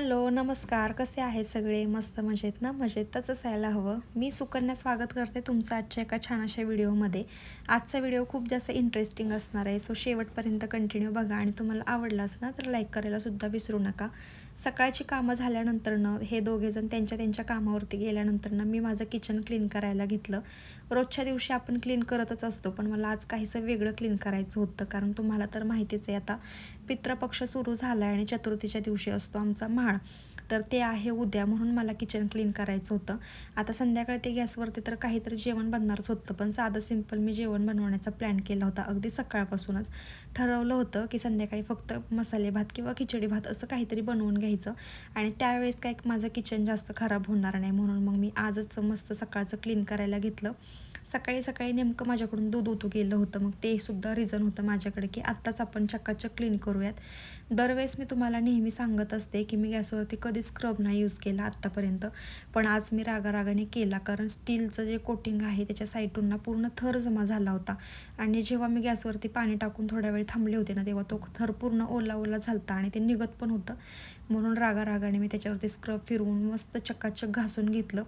Hello नमस्कार. कसे आहेत सगळे? मस्त मजेत ना? मजेतच असायला हवं. मी सुकन्या स्वागत करते तुमचं आजच्या एका छान अशा व्हिडिओमध्ये. आजचा व्हिडिओ खूप जास्त इंटरेस्टिंग असणार आहे. सो शेवटपर्यंत कंटिन्यू बघा आणि तुम्हाला आवडलाच ना तर लाईक करायला सुद्धा विसरू नका. सकाळची कामं झाल्यानंतरनं हे दोघेजण त्यांच्या त्यांच्या कामावरती गेल्यानंतरनं मी माझं किचन क्लीन करायला घेतलं. रोजच्या दिवशी आपण क्लीन करतच असतो पण मला आज काहीसं वेगळं क्लीन करायचं होतं कारण तुम्हाला तर माहितीच आहे आता पितृपक्ष सुरू झाला आहे आणि चतुर्थीच्या दिवशी असतो आमचा माळ तर ते आहे उद्या म्हणून मला किचन क्लीन करायचं होतं. आता संध्याकाळी ते गॅसवरती तर काहीतरी जेवण बनणारच होतं पण साधं सिंपल मी जेवण बनवण्याचा प्लॅन केला होता अगदी सकाळपासूनच. ठरवलं होतं की संध्याकाळी फक्त मसाले भात किंवा खिचडी भात असं काहीतरी बनवून घ्यायचं आणि त्यावेळेस काय माझं किचन जास्त खराब होणार नाही म्हणून मग मी आजच मस्त सकाळचं क्लीन करायला घेतलं. सकाळी सकाळी नेमकं माझ्याकडून दूध ओतू गेलं होतं मग ते सुद्धा रिझन होतं माझ्याकडे की आत्ताच आपण चक्काचक क्लीन करूयात. दरवेळेस मी तुम्हाला नेहमी सांगत असते की मी गॅसवरती कधी कधी स्क्रब नाही यूज केला आत्तापर्यंत. पण आज मी रागारागाने केला. कारण स्टीलचं जे कोटिंग आहे त्याच्या साईडून ना पूर्ण थर जमा झाला होता. आणि जेव्हा मी गॅसवरती पाणी टाकून थोड्या वेळ थांबले होते ना तेव्हा तो थर पूर्ण ओला ओला झालता आणि ते निघत पण होतं. म्हणून रागारागाने मी त्याच्यावरती स्क्रब फिरवून मस्त चक्काचक घासून घेतलं.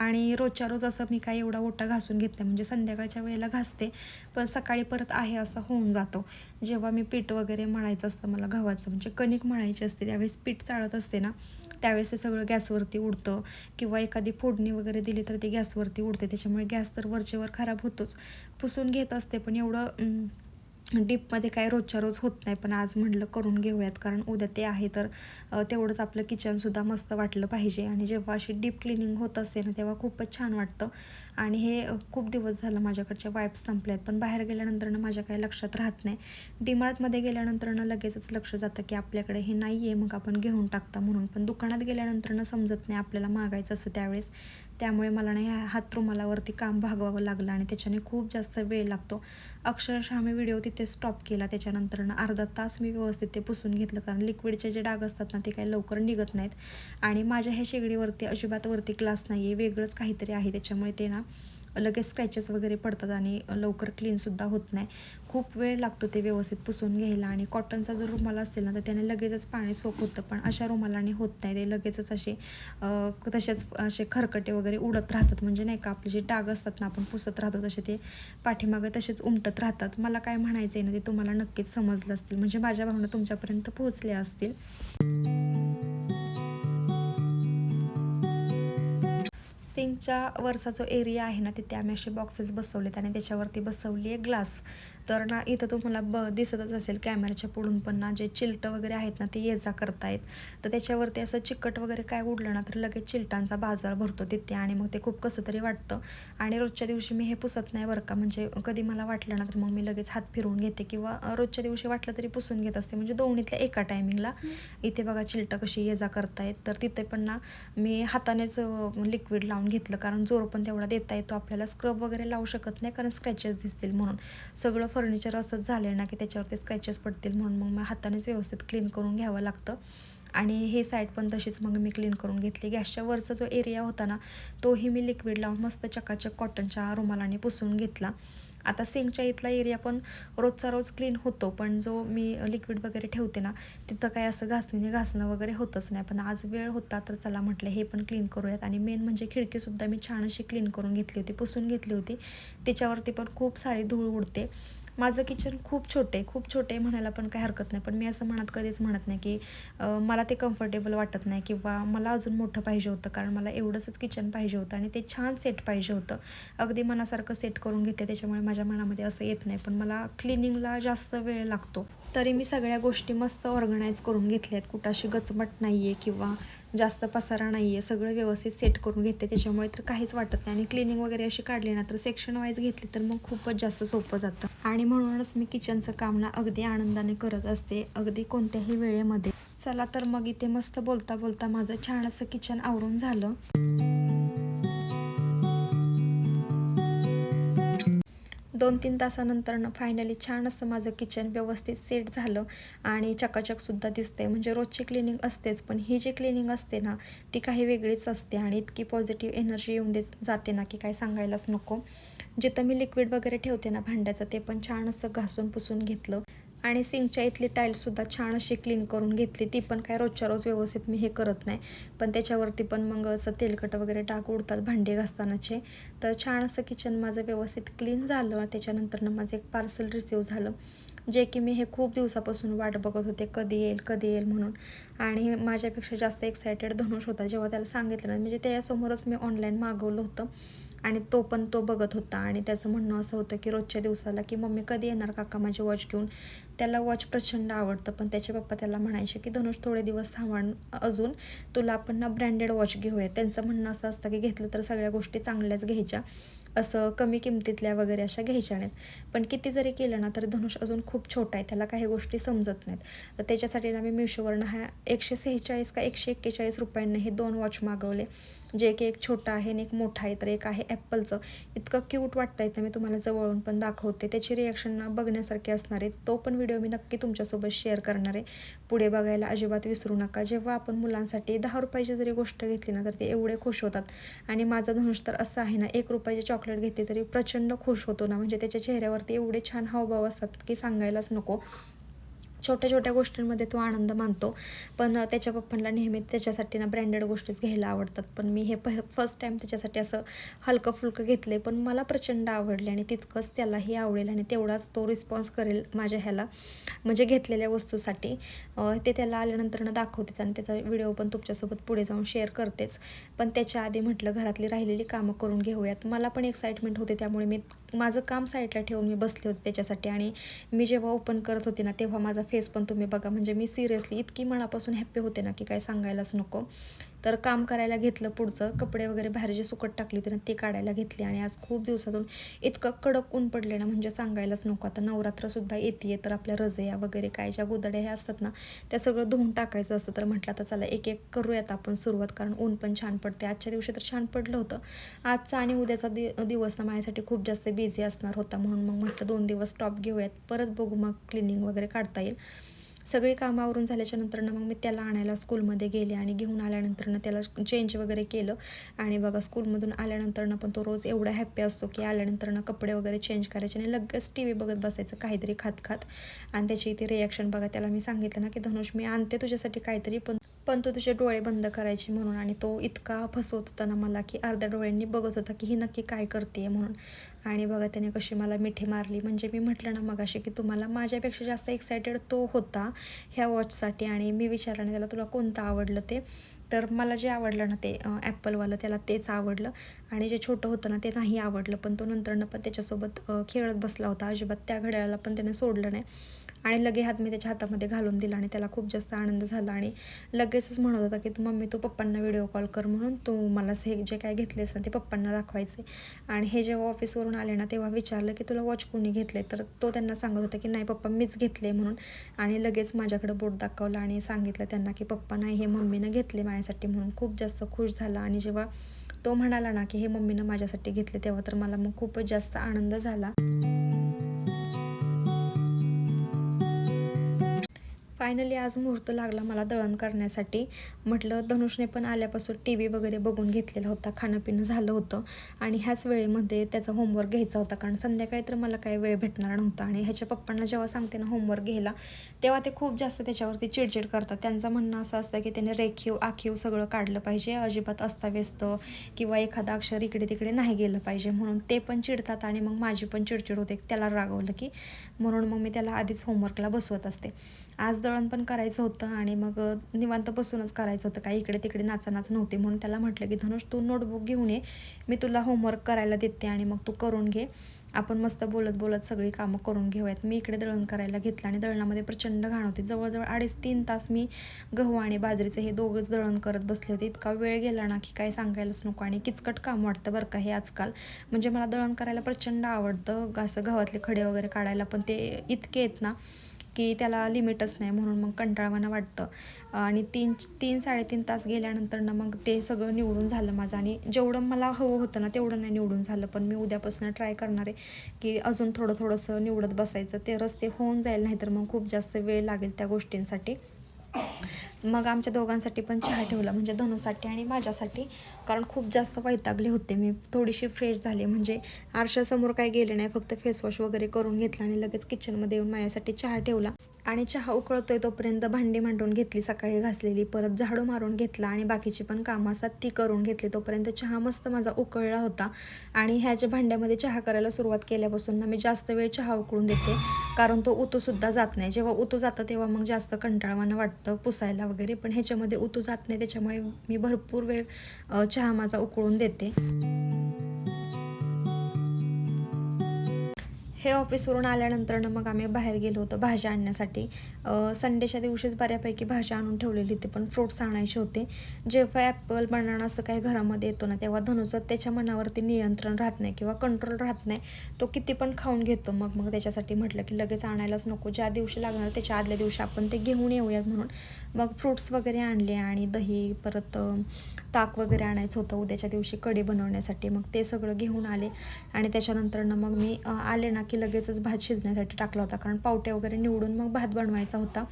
आणि रोजच्या रोज असं मी काय एवढा ओटा घासून घेतला म्हणजे संध्याकाळच्या वेळेला घासते पण सकाळी परत आहे असं होऊन जातो. जेव्हा मी पीठ वगैरे मळायचं असतं मला गव्हाचं म्हणजे कणिक मळायची असते त्यावेळेस पीठ चाळत असते ना त्यावेळेस ते सगळं गॅसवरती उडतं. किंवा एखादी फोडणी वगैरे दिली तर ते गॅसवरती उडते. त्याच्यामुळे गॅस तर वरचेवर खराब होतोच. पुसून घेत असते पण एवढं डीपमध्ये काय रोजच्या रोज होत नाही पण आज म्हटलं करून घेऊयात. कारण उद्या ते आहे तर तेवढंच आपलं किचनसुद्धा मस्त वाटलं पाहिजे. आणि जेव्हा अशी डीप क्लिनिंग होत असते ना तेव्हा खूपच छान वाटतं. आणि हे खूप दिवस झालं माझ्याकडच्या वाईप्स संपल्या आहेत. पण बाहेर गेल्यानंतरनं माझ्या काही लक्षात राहत नाही. डीमार्टमध्ये गेल्यानंतरनं लगेचच लक्ष जातं की आपल्याकडे हे नाही आहे मग आपण घेऊन टाकता म्हणून. पण दुकानात गेल्यानंतरनं समजत नाही आपल्याला मागायचं असतं त्यावेळेस. त्यामुळे मला नाही हात रुमालावरती काम भागवावं लागलं आणि त्याच्याने खूप जास्त वेळ लागतो. अक्षरशः मी व्हिडिओ तिथे स्टॉप केला. त्याच्यानंतर अर्धा तास मी व्यवस्थित ते पुसून घेतलं. कारण लिक्विडचे जे डाग असतात ना ते काही लवकर निघत नाहीत. आणि माझ्या ह्या शेगडीवरती अजिबात वरती क्लास नाही आहे वेगळंच काहीतरी आहे. त्याच्यामुळे ते ना लगेच स्क्रॅचेस वगैरे पडतात आणि लवकर क्लीनसुद्धा होत नाही. खूप वेळ लागतो ते व्यवस्थित पुसून घ्यायला आणि कॉटनचा जर रुमाल असेल ना तर त्याने लगेचच पाणी सोप होतं पण अशा रुमालाने होत नाही. ते लगेचच असे तसेच असे खरकटे वगैरे उडत राहतात. म्हणजे नाही का आपले जे डाग असतात ना आपण पुसत राहतो तसे ते पाठीमागे तसेच उमटत राहतात. मला काय म्हणायचं आहे ना ते तुम्हाला नक्कीच समजलं असतील. म्हणजे माझ्या भावना तुमच्यापर्यंत पोहोचल्या असतील. सिंकच्या वरचा जो एरिया आहे ना तिथे आम्ही असे बॉक्सेस बसवलेत आणि त्याच्यावरती बसवली आहे ग्लास तर ना इथं तुम्हाला ब दिसतच असेल कॅमेऱ्याच्या पुढून पण ना जे चिलटं वगैरे आहेत ना ते ये जा करतायत. तर त्याच्यावरती असं चिकट वगैरे काय उडलं ना तर लगेच चिलटांचा बाजार भरतो तिथे आणि मग ते खूप कसं तरी वाटतं. आणि रोजच्या दिवशी मी हे पुसत नाही बरं का म्हणजे कधी मला वाटलं ना तर मग मी लगेच हात फिरवून घेते किंवा रोजच्या दिवशी वाटलं तरी पुसून घेत असते. म्हणजे दोन्हीतल्या एका टायमिंगला इथे बघा चिलटं कशी ये जा करतायत. तर तिथे पण ना मी हातानेच लिक्विड लावून घेते. घेतलं कारण जोर पण तेवढा देता येतो. आपल्याला स्क्रब वगैरे लावू शकत नाही कारण स्क्रॅचेस दिसतील म्हणून. सगळं फर्निचर असंच झालं ना की त्याच्यावरती स्क्रॅचेस पडतील म्हणून मग हातानेच व्यवस्थित क्लीन करून घ्यावं लागतं. आणि हे साईड पण तशीच मग मी क्लीन करून घेतली. गॅसच्या वरचा जो एरिया होता ना तोही मी लिक्विड लावून मस्त चकाचक कॉटनच्या रुमालाने पुसून घेतला. आता सिंकच्या इथला एरिया पण रोजचा रोज क्लीन होतो पण जो मी लिक्विड वगैरे ठेवते ना तिथं काय असं घासणीने घासणं वगैरे होतच नाही. पण आज वेळ होता तर चला म्हटलं हे पण क्लीन करूयात. आणि मेन म्हणजे खिडकीसुद्धा मी छान अशी क्लीन करून घेतली होती पुसून घेतली होती. त्याच्यावरती पण खूप सारी धूळ उडते. माझं किचन खूप छोटे खूप छोटे म्हणायला पण काही हरकत नाही. पण मी असं म्हणत कधीच म्हणत नाही की मला ते कम्फर्टेबल वाटत नाही किंवा मला अजून मोठं पाहिजे होतं. कारण मला एवढंसंच किचन पाहिजे होतं आणि ते छान सेट पाहिजे होतं. अगदी मनासारखं सेट करून घेते त्याच्यामुळे माझ्या मनामध्ये असं येत नाही. पण मला क्लिनिंगला जास्त वेळ लागतो. तरी मी सगळ्या गोष्टी मस्त ऑर्गनाईज करून घेतल्या आहेत कुठं अशी गचमट नाही आहे किंवा जास्त पसारा नाही आहे सगळं व्यवस्थित सेट करून घेते. त्याच्यामुळे तर काहीच वाटत नाही. आणि क्लिनिंग वगैरे अशी काढली ना तर सेक्शन वाईज घेतली तर मग खूपच जास्त सोपं जातं. आणि म्हणूनच मी किचनचं काम ना अगदी आनंदाने करत असते अगदी कोणत्याही वेळेमध्ये. चला तर मग इथे मस्त बोलता बोलता माझं छान असं किचन आवरून झालं. दोन तीन तासानंतर फायनली छान असं माझं किचन व्यवस्थित सेट झालं आणि चकाचकसुद्धा दिसते म्हणजे रोजची क्लिनिंग असतेच पण ही जी क्लिनिंग असते ना ती काही वेगळीच असते आणि इतकी पॉझिटिव्ह एनर्जी येऊन दे जाते ना की काय सांगायलाच नको. जिथं मी लिक्विड वगैरे ठेवते ना भांड्याचं ते पण छान असं घासून पुसून घेतलं. आणि सिंकच्या इथली टाईल्ससुद्धा छान अशी क्लीन करून घेतली. ती पण काय रोजच्या रोज व्यवस्थित मी हे करत नाही. पण त्याच्यावरती पण मग असं तेलकट वगैरे टाक उडतात भांडे घासतानाचे. तर छान असं किचन माझं व्यवस्थित क्लीन झालं. त्याच्यानंतरनं माझं एक पार्सल रिसीव झालं. जे की मी हे खूप दिवसापासून वाट बघत होते. कधी येईल कधी येईल म्हणून. आणि माझ्यापेक्षा जास्त एक्सायटेड धनुष होता जेव्हा त्याला सांगितलं म्हणजे त्याच्यासमोरच मी ऑनलाईन मागवलं होतं. आणि तो पण तो बघत होता. आणि त्याचं म्हणणं असं होतं की रोजच्या दिवसाला की मम्मी कधी येणार? काका माझी वॉच घेऊन. त्याला वॉच प्रचंड आवडतं. पण त्याचे पप्पा त्याला म्हणायचे की धनुष थोडे दिवस थांबण अजून. तुला आपण ना ब्रँडेड वॉच घेऊया त्यांचं म्हणणं असं असतं की घेतलं तर सगळ्या गोष्टी चांगल्याच घ्यायच्या. असं कमी किमतीतल्या वगैरे अशा घ्यायच्या नाहीत. पण किती जरी केलं ना तरी धनुष अजून खूप छोटा आहे. त्याला काही गोष्टी समजत नाहीत. तर त्याच्यासाठी ना मी मिशोवरनं ह्या एकशे सेहेचाळीस का एकशे एक्केचाळीस रुपयांना हे दोन वॉच मागवले. जे की एक छोटा आहे आणि एक मोठा आहे तर एक आहे ॲपलचं इतकं क्यूट वाटतं आहे मी तुम्हाला जवळून पण दाखवते. त्याची रिॲक्शन ना बघण्यासारखी असणार आहे. तो पण व्हिडिओ मी नक्की तुमच्यासोबत शेअर करणार आहे. पुढे बघायला अजिबात विसरू नका. जेव्हा आपण मुलांसाठी दहा रुपयाची जरी गोष्ट घेतली ना तर ते एवढे खुश होतात. आणि माझा धनुष तर असं आहे ना एक रुपयाचे चॉकलेट घेतली तरी प्रचंड खुश होतो ना. म्हणजे त्याच्या चेहऱ्यावरती एवढे छान हावभाव असतात की सांगायलाच नको. छोट्या छोट्या गोष्टींमध्ये तो आनंद मानतो. पण त्याच्या पप्पांना नेहमी त्याच्यासाठी ना ब्रँडेड गोष्टीच घ्यायला आवडतात. पण मी हे प फर्स्ट टाईम त्याच्यासाठी असं हलकं फुलकं आहे पण मला प्रचंड आवडले आणि तितकंच त्यालाही आवडेल आणि तेवढाच तो रिस्पॉन्स करेल माझ्या ह्याला. म्हणजे घेतलेल्या वस्तूसाठी. ते त्याला आल्यानंतर दाखवतेच आणि त्याचा व्हिडिओ पण तुमच्यासोबत पुढे जाऊन शेअर करतेच. पण त्याच्या आधी म्हटलं घरातली राहिलेली कामं करून घेऊयात. मला पण एक्साइटमेंट होते त्यामुळे मी माझं काम साईडला ठेवून मी बसले होते त्याच्यासाठी. आणि मी जेव्हा ओपन करत होते ना तेव्हा माझा फेस पण तुम्ही बघा. म्हणजे मी सिरियसली इतकी मनापासून हॅप्पी होते ना की काय सांगायलाच नको. तर काम करायला घेतलं पुढचं. कपडे वगैरे बाहेर जे सुकट टाकली होती ना ते काढायला घेतली. आणि आज खूप दिवसातून इतकं कडक ऊन पडले ना म्हणजे सांगायलाच नको. आता नवरात्रसुद्धा येते तर आपल्या रजया वगैरे काय ज्या गुदड्या ह्या असतात ना त्या सगळं धुवून टाकायचं असतं. तर म्हटलं तर चला एक एक करूयात आपण सुरुवात कारण ऊन पण छान पडते आजच्या दिवशी तर छान पडलं होतं. आजचा आणि उद्याचा दि दिवस ना माझ्यासाठी खूप जास्त बिझी असणार होता म्हणून मग म्हटलं दोन दिवस स्टॉप घेऊयात. परत बघू मग क्लिनिंग वगैरे काढता येईल. सगळी कामं आवरून झाल्याच्या नंतरनं मग मी त्याला आणायला स्कूलमध्ये गेले आणि घेऊन आल्यानंतरनं त्याला चेंज वगैरे केलं. आणि बघा स्कूलमधून आल्यानंतरनं पण तो रोज एवढा हॅप्पी असतो की आल्यानंतरनं कपडे वगैरे चेंज करायचे आणि लगेच टी व्ही बघत बसायचं काहीतरी खात खात आणि त्याची इथे रिॲक्शन बघा त्याला मी सांगितलं ना की धनुष मी आणते तुझ्यासाठी काहीतरी पण पण तो तुझे डोळे बंद करायचे म्हणून आणि तो इतका फसवत होता ना मला की अर्ध्या डोळ्यांनी बघत होता की ही नक्की काय करते म्हणून. आणि बघा त्याने कशी मला मिठी मारली. म्हणजे मी म्हटलं ना मग अशी की तुम्हाला माझ्यापेक्षा जास्त एक्सायटेड तो होता ह्या वॉचसाठी आणि मी विचारलं त्याला तुला कोणतं आवडलं ते? तर मला जे आवडलं ना ते ॲपलवालं त्याला तेच आवडलं. आणि जे छोटं होतं ना ते नाही आवडलं. पण तो नंतरनं पण त्याच्यासोबत खेळत बसला होता. अजिबात त्या घड्याळाला पण त्याने सोडलं नाही. आणि लगे हात मी त्याच्या हातामध्ये घालून दिला आणि त्याला खूप जास्त आनंद झाला. आणि लगेचच म्हणत होता की तू मम्मी तू पप्पांना व्हिडिओ कॉल कर म्हणून. तू मला हे जे काय घेतलेस ना ते पप्पांना दाखवायचे. आणि हे जेव्हा ऑफिसवरून आले ना तेव्हा विचारलं की तुला वॉच कोणी घेतले तर तो त्यांना सांगत होता की नाही पप्पा मीच घेतले म्हणून. आणि लगेच माझ्याकडे बोट दाखवलं आणि सांगितलं त्यांना की पप्पा नाही हे मम्मीनं घेतले माझ्यासाठी म्हणून. खूप जास्त खुश झाला. आणि जेव्हा तो म्हणाला ना की हे मम्मीनं माझ्यासाठी घेतले तेव्हा तर मला मग खूपच जास्त आनंद झाला. फायनली आज मुहूर्त लागला मला दळण करण्यासाठी. म्हटलं धनुषने पण आल्यापासून टी व्ही वगैरे बघून घेतलेला होता. खाणं पिणं झालं होतं. आणि ह्याच वेळेमध्ये त्याचा होमवर्क घ्यायचा होता. कारण संध्याकाळी तर मला काही वेळ भेटणार नव्हता. आणि ह्याच्या पप्पांना जेव्हा सांगते ना होमवर्क घ्यायला तेव्हा ते खूप जास्त त्याच्यावरती चिडचिड करतात. त्यांचं म्हणणं असं असतं की त्याने रेखीव आखीव सगळं काढलं पाहिजे. अजिबात अस्ताव्यस्त किंवा एखादा अक्षर इकडे तिकडे नाही गेलं पाहिजे. म्हणून ते पण चिडतात आणि मग माझी पण चिडचिड होते. त्याला रागवलं की म्हणून मग मी त्याला आधीच होमवर्कला बसवत असते. आज दळण पण करायचं होतं आणि मग निवांत बसूनच करायचं होतं. काही इकडे तिकडे नाचानाच नव्हते म्हणून त्याला म्हटलं की धनुष तू नोटबुक घेऊन ये. मी तुला होमवर्क करायला देते आणि मग तू करून घे. आपण मस्त बोलत बोलत सगळी कामं करून घेऊयात. मी इकडे दळण करायला घेतलं आणि दळणामध्ये प्रचंड घाण होती. जवळजवळ अडीच तीन तास मी गहू आणि बाजरीचं हे दोघंच दळण करत बसले होते. इतका वेळ गेला ना की काय सांगायलाच नको आणि किचकट काम वाटतं बरं का हे आजकाल. म्हणजे मला दळण करायला प्रचंड आवडतं. असं गव्हातले खडे वगैरे काढायला पण ते इतके आहेत ना की त्याला लिमिटच नाही म्हणून मग कंटाळवाना वाटतं. आणि तीन तीन साडेतीन तास गेल्यानंतर ना मग ते सगळं निवडून झालं माझं. आणि जेवढं मला हवं होतं ना तेवढं नाही निवडून झालं. पण मी उद्यापासून ट्राय करणार आहे की अजून थोडं थोडंसं निवडत बसायचं. ते रस्ते होऊन जाईल नाहीतर मग खूप जास्त वेळ लागेल त्या गोष्टींसाठी. मग आमच्या दोघांसाठी पण चहा ठेवला म्हणजे धनुसाठी आणि माझ्यासाठी. कारण खूप जास्त वैतागले होते मी थोडीशी फ्रेश झाले. म्हणजे आरशासमोर काय गेले नाही फक्त फेसवॉश वगैरे करून घेतला आणि लगेच किचनमध्ये येऊन माझ्यासाठी चहा ठेवला. आणि चहा उकळतोय तोपर्यंत भांडी मांडून घेतली सकाळी घासलेली परत झाडू मारून घेतला आणि बाकीची पण कामं असतात ती करून घेतली. तोपर्यंत चहा मस्त माझा उकळला होता. आणि ह्याच्या भांड्यामध्ये चहा करायला सुरुवात केल्यापासून ना मी जास्त वेळ चहा उकळून देते. कारण तो उतूसुद्धा जात नाही. जेव्हा उतू जातं तेव्हा मग जास्त कंटाळवानं वाटतं. पुसायला वगैरे पण ह्याच्यामध्ये उतू जात नाही त्याच्यामुळे मी भरपूर वेळ चहा माझा उकळून देते. हे ऑफिसवरून आल्यानंतर मग आम्ही बाहेर गेलो होतो भाज्या आणण्यासाठी. संडेच्या दिवशीच बऱ्यापैकी भाज्या आणून ठेवलेली होती पण फ्रुट्स आणायचे होते. जेव्हा ॲपल बनाना असं काही घरामध्ये येतो ना तेव्हा धनुचं त्याच्या मनावरती नियंत्रण राहत नाही किंवा कंट्रोल राहत नाही. तो किती पण खाऊन घेतो. मग मग त्याच्यासाठी म्हटलं की लगेच आणायलाच नको. ज्या दिवशी लागणार त्याच्या आदल्या दिवशी आपण ते घेऊन येऊयात म्हणून. मग फ्रुट्स वगैरे आणले आणि दही परत ताक वगैरे आणायचं होतं. उद्याच्या दिवशी कढी बनवण्यासाठी मग ते सगळं घेऊन आले. आणि त्याच्यानंतरनं मग मी आले ना की लगेचच भात शिजण्यासाठी टाकला होता. कारण पावट्या वगैरे निवडून मग भात बनवायचा होता.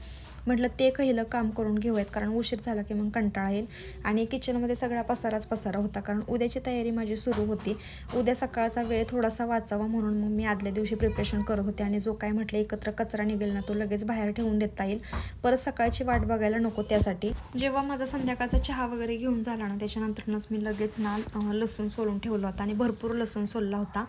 म्हटलं ते पहिलं काम करून घेऊयात कारण उशीर झाला की मग कंटाळा येईल. आणि किचनमध्ये सगळा पसाराच पसारा होता कारण उद्याची तयारी माझी सुरू होती. उद्या सकाळचा वेळ थोडासा वाचावा म्हणून मग मी आदल्या दिवशी प्रिपरेशन करत होते आणि जो काय म्हटलं एकत्र कचरा निघेल ना तो लगेच बाहेर ठेवून देता येईल. परत सकाळची वाट बघायला नको त्यासाठी. जेव्हा माझा संध्याकाळचा चहा वगैरे घेऊन झाला ना त्याच्यानंतरच मी लगेच ना लसूण सोलून ठेवला होता आणि भरपूर लसूण सोलला होता.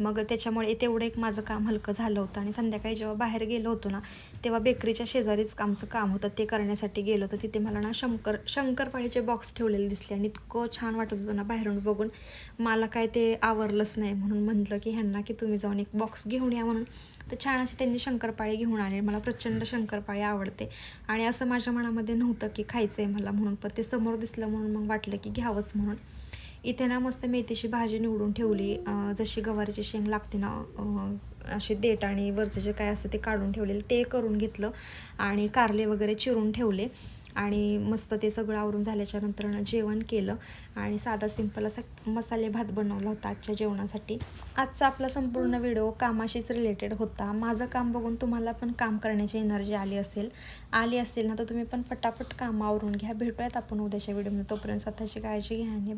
मग त्याच्यामुळे तेवढं एक माझं काम हलकं झालं होतं आणि संध्याकाळी जेव्हा बाहेर गेलो होतो ना तेव्हा बेकरीच्या शेजारीच आमचं काम होतं ते करण्यासाठी गेलो तर तिथे मला ना शंकर शंकरपाळीचे बॉक्स ठेवलेले दिसले आणि इतकं छान वाटत होतं ना बाहेरून बघून. मला काय ते आवरलंच नाही म्हणून म्हटलं की ह्यांना की तुम्ही जाऊन एक बॉक्स घेऊन या म्हणून. तर छान असे त्यांनी शंकरपाळी घेऊन आले. मला प्रचंड शंकरपाळी आवडते. आणि असं माझ्या मनामध्ये नव्हतं की खायचं आहे मला म्हणून पण ते समोर दिसलं म्हणून मग वाटलं की घ्यावंच म्हणून. इथे ना मस्त मेथीची भाजी निवडून ठेवली. जशी गवारीची शेंग लागते ना असे देठ आणि वरचं जे काय असतं ते काढून ठेवलेलं ते करून घेतलं आणि कारले वगैरे चिरून ठेवले. आणि मस्त ते सगळं आवरून झाल्याच्यानंतर जेवण केलं आणि साधा सिंपल असा मसाले भात बनवला होता आजच्या जेवणासाठी. आजचा आपला संपूर्ण व्हिडिओ कामाशीच रिलेटेड होता. माझं काम बघून तुम्हाला पण काम करण्याची एनर्जी आली असेल. आली असेल ना तर तुम्ही पण फटाफट काम आवरून घ्या. भेटूयात आपण उद्याच्या व्हिडिओमध्ये तोपर्यंत स्वतःची काळजी घ्या आणि.